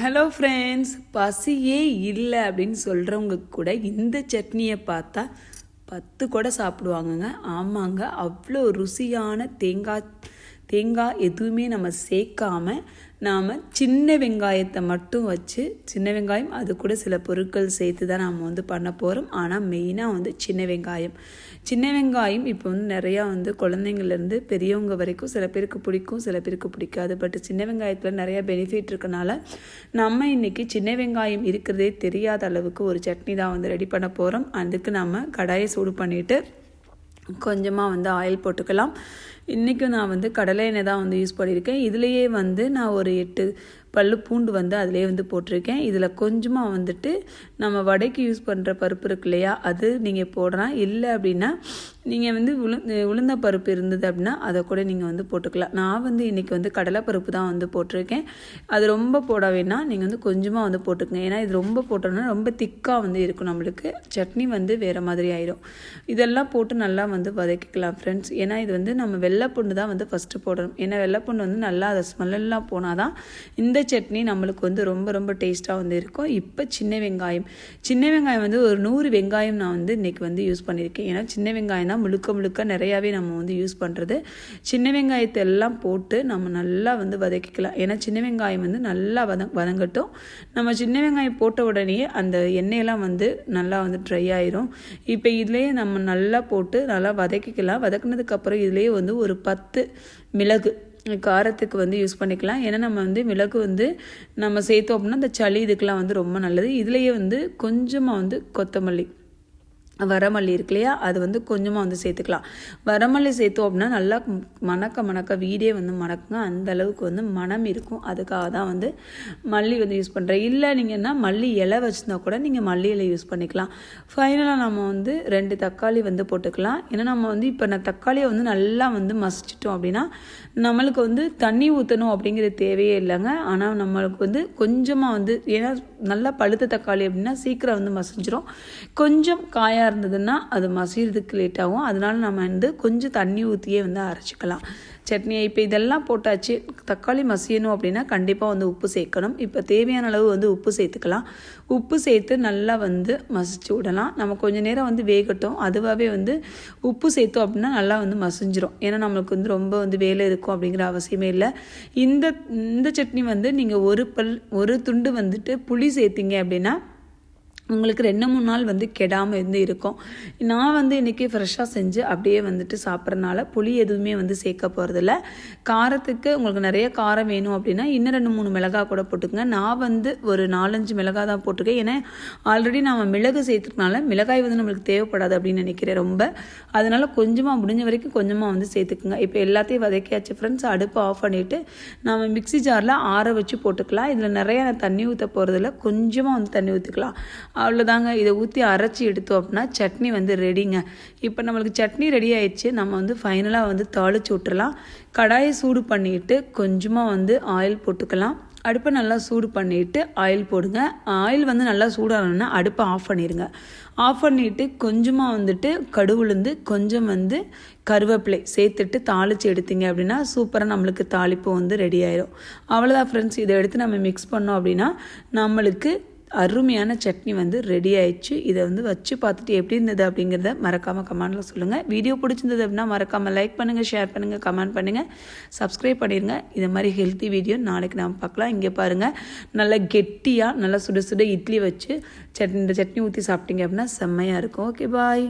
Hello friends பசியே இல்லை அப்படின்னு சொல்கிறவங்க கூட இந்த சட்னியை பார்த்தா பத்து கூட சாப்பிடுவாங்கங்க. ஆமாங்க அவ்வளோ ருசியான தேங்காய் தேங்காய் எதுவுமே நம்ம சேர்க்காம நாம் சின்ன வெங்காயத்தை மட்டும் வச்சு சின்ன வெங்காயம் அது கூட சில பொருட்கள் சேர்த்து தான் நாம் வந்து பண்ண போகிறோம் ஆனால் மெயினாக வந்து சின்ன வெங்காயம். சின்ன வெங்காயம் இப்போ வந்து நிறையா வந்து குழந்தைங்கள்லேருந்து பெரியவங்க வரைக்கும் சில பேருக்கு பிடிக்கும் சில பேருக்கு பிடிக்காது. பட் சின்ன வெங்காயத்தில் நிறையா பெனிஃபிட் இருக்கனால நம்ம இன்றைக்கி சின்ன வெங்காயம் இருக்கிறதே தெரியாத அளவுக்கு ஒரு சட்னி தான் வந்து ரெடி பண்ண போகிறோம் அதுக்கு நம்ம கடாயை சூடு பண்ணிவிட்டு கொஞ்சமாக வந்து ஆயில் போட்டுக்கலாம். இன்றைக்கும் நான் வந்து கடலை எண்ணெய் தான் வந்து யூஸ் பண்ணியிருக்கேன். இதுலேயே வந்து நான் ஒரு எட்டு பல்லு பூண்டு வந்து அதிலே வந்து போட்டிருக்கேன். இதில் கொஞ்சமாக வந்துட்டு நம்ம வடைக்கு யூஸ் பண்ணுற பருப்பு இருக்கு இல்லையா அது நீங்கள் போடலாம் இல்லை அப்படின்னா நீங்கள் வந்து உளு உளுந்த பருப்பு இருந்தது அப்படின்னா அதை கூட நீங்கள் வந்து போட்டுக்கலாம். நான் வந்து இன்றைக்கி வந்து கடலை பருப்பு தான் வந்து போட்டிருக்கேன். அது ரொம்ப போட வேணாம் நீங்கள் வந்து கொஞ்சமாக வந்து போட்டுக்கங்க. ஏன்னா இது ரொம்ப போட்டோம்னா ரொம்ப திக்காக வந்து இருக்கும் நம்மளுக்கு. சட்னி வந்து வேறு மாதிரி ஆயிடும் இதெல்லாம் போட்டு நல்லா வந்து வதக்கிக்கலாம் ஃப்ரெண்ட்ஸ் ஏன்னா இது வந்து நம்ம வெள்ளைப்பூண்டு தான் வந்து ஃபஸ்ட்டு போடணும். ஏன்னா வெள்ளைப்பூண்டு வந்து நல்லா அதை ஸ்மெல்லாம் போனால் தான் இந்த சட்னி நம்மளுக்கு வந்து ரொம்ப ரொம்ப டேஸ்ட்டாக வந்து இருக்கும். இப்போ சின்ன வெங்காயம். சின்ன வெங்காயம் வந்து ஒரு நூறு வெங்காயம் நான் வந்து இன்றைக்கி வந்து யூஸ் பண்ணியிருக்கேன் ஏன்னா சின்ன வெங்காயம் தான் முழுக்க முழுக்க நிறையாவே நம்ம வந்து யூஸ் பண்ணுறது சின்ன வெங்காயத்தை எல்லாம் போட்டு நம்ம நல்லா வந்து வதக்கிக்கலாம். ஏன்னா சின்ன வெங்காயம் வந்து நல்லா வத வதங்கட்டும். நம்ம சின்ன வெங்காயம் போட்ட உடனே அந்த எண்ணெயெல்லாம் வந்து நல்லா வந்து ட்ரை ஆயிரும். இப்போ இதுலேயே நம்ம நல்லா போட்டு நல்லா வதக்கிக்கலாம். வதக்குனதுக்கப்புறம் இதுலேயே வந்து ஒரு பத்து மிளகு. காரத்துக்கு வந்து யூஸ் பண்ணிக்கலாம். ஏன்னா நம்ம வந்து மிளகு வந்து நம்ம சேர்த்தோம் அப்படின்னா அந்த சளி இதுக்கெலாம் வந்து ரொம்ப நல்லது. இதுலேயே வந்து கொஞ்சமாக வந்து கொத்தமல்லி. வரமல்லி இருக்கு இல்லையா? அது வந்து கொஞ்சமாக வந்து சேர்த்துக்கலாம். வரமல்லி சேர்த்தோம் அப்படின்னா நல்லா மணக்க மணக்க வீடே வந்து மணக்குங்க. அந்த அளவுக்கு வந்து மனம் இருக்கும். அதுக்காக தான் வந்து மல்லி வந்து யூஸ் பண்ணுறேன் இல்லை நீங்கன்னா மல்லி இலை வச்சுருந்தா கூட நீங்கள் மல்லி இலை யூஸ் பண்ணிக்கலாம். ஃபைனலாக நம்ம வந்து ரெண்டு தக்காளி வந்து போட்டுக்கலாம். ஏன்னா நம்ம வந்து இப்போ நான் தக்காளியை வந்து நல்லா வந்து மசிச்சிட்டோம் அப்படின்னா நம்மளுக்கு வந்து தண்ணி ஊற்றணும் அப்படிங்கிறது தேவையே இல்லைங்க. ஆனால் நம்மளுக்கு வந்து கொஞ்சமாக வந்து ஏன்னா நல்லா பழுத்த தக்காளி அப்படின்னா சீக்கிரம் வந்து மசிஞ்சிரும். கொஞ்சம் காயாக இருந்ததுன்னா அது மசியறதுக்கு லேட் ஆகும். அதனால நம்ம வந்து கொஞ்சம் தண்ணி ஊற்றியே வந்து அரைச்சிக்கலாம். சட்னியை இப்போ இதெல்லாம் போட்டாச்சு. தக்காளி மசியணும் அப்படின்னா கண்டிப்பாக வந்து உப்பு சேர்க்கணும். இப்போ தேவையான அளவு வந்து உப்பு சேர்த்துக்கலாம். உப்பு சேர்த்து நல்லா வந்து மசிச்சு விடலாம். நம்ம கொஞ்சம் நேரம் வந்து வேகட்டும். அதுவாகவே வந்து உப்பு சேர்த்தோம் அப்படின்னா நல்லா வந்து மசிஞ்சிரும். ஏன்னா நம்மளுக்கு வந்து ரொம்ப வந்து வேலை இருக்கும் அப்படிங்கிற அவசியமே இல்லை. இந்த இந்த சட்னி வந்து நீங்கள் ஒரு பல் ஒரு துண்டு வந்துட்டு புளி சேர்த்திங்க அப்படின்னா உங்களுக்கு ரெண்டு மூணு நாள் வந்து கெடாமல் இருந்து இருக்கும். நான் வந்து இன்றைக்கி ஃப்ரெஷ்ஷாக செஞ்சு அப்படியே வந்துட்டு சாப்பிட்றனால புளி எதுவுமே வந்து சேர்க்க போகிறதில்ல காரத்துக்கு உங்களுக்கு நிறைய காரம் வேணும் அப்படின்னா இன்னும் ரெண்டு மூணு மிளகா கூட போட்டுக்கங்க. நான் வந்து ஒரு நாலஞ்சு மிளகா தான் போட்டிருக்கேன். ஏன்னா ஆல்ரெடி நம்ம மிளகு சேர்த்துக்கனால மிளகாய் வந்து நம்மளுக்கு தேவைப்படாது அப்படின்னு நினைக்கிறேன் ரொம்ப. அதனால் கொஞ்சமாக முடிஞ்ச வரைக்கும் கொஞ்சமாக வந்து சேர்த்துக்குங்க. இப்போ எல்லாத்தையும் வதக்கியாச்சு ஃப்ரெண்ட்ஸ் அடுப்பை ஆஃப் பண்ணிவிட்டு நம்ம மிக்சி ஜாரில் ஆற வச்சு போட்டுக்கலாம். இதில் நிறைய தண்ணி ஊற்ற போகிறதில்ல கொஞ்சமாக வந்து தண்ணி ஊற்றிக்கலாம் அவ்வளோதாங்க இதை ஊற்றி அரைச்சி எடுத்தோம் அப்படின்னா சட்னி வந்து ரெடிங்க இப்போ நம்மளுக்கு சட்னி ரெடி ஆயிடுச்சு. நம்ம வந்து ஃபைனலாக வந்து தாளிச்சு விட்டுறலாம். கடாயை சூடு பண்ணிக்கிட்டு கொஞ்சமாக வந்து ஆயில் போட்டுக்கலாம். அடுப்பை நல்லா சூடு பண்ணிவிட்டு ஆயில் போடுங்க. ஆயில் வந்து நல்லா சூடாகணும்னா அடுப்பை ஆஃப் பண்ணிடுங்க ஆஃப் பண்ணிவிட்டு கொஞ்சமாக வந்துட்டு கடுவுளுந்து கொஞ்சம் வந்து கருவேப்பிலை சேர்த்துட்டு தாளித்து எடுத்தீங்க அப்படின்னா சூப்பராக நம்மளுக்கு தாளிப்பு வந்து ரெடி ஆயிரும். அவ்வளோதான் ஃப்ரெண்ட்ஸ் இதை எடுத்து நம்ம மிக்ஸ் பண்ணோம் அப்படின்னா நம்மளுக்கு அருமையான சட்னி வந்து ரெடி ஆயிடுச்சு. இதை வந்து வச்சு பார்த்துட்டு எப்படி இருந்தது அப்படிங்கிறத மறக்காமல் கமெண்டில் சொல்லுங்கள் வீடியோ பிடிச்சிருந்தது அப்படின்னா மறக்காமல் லைக் பண்ணுங்கள் ஷேர் பண்ணுங்கள் கமெண்ட் பண்ணுங்கள் சப்ஸ்கிரைப் பண்ணிடுங்க இது மாதிரி ஹெல்த்தி வீடியோ நாளைக்கு நாம் பார்க்கலாம். இங்கே பாருங்கள் நல்லா கெட்டியாக நல்லா சுட சுட இட்லி வச்சு சட்னி இந்த சட்னி ஊற்றி சாப்பிட்டீங்க அப்படின்னா செம்மையாக இருக்கும். Okay bye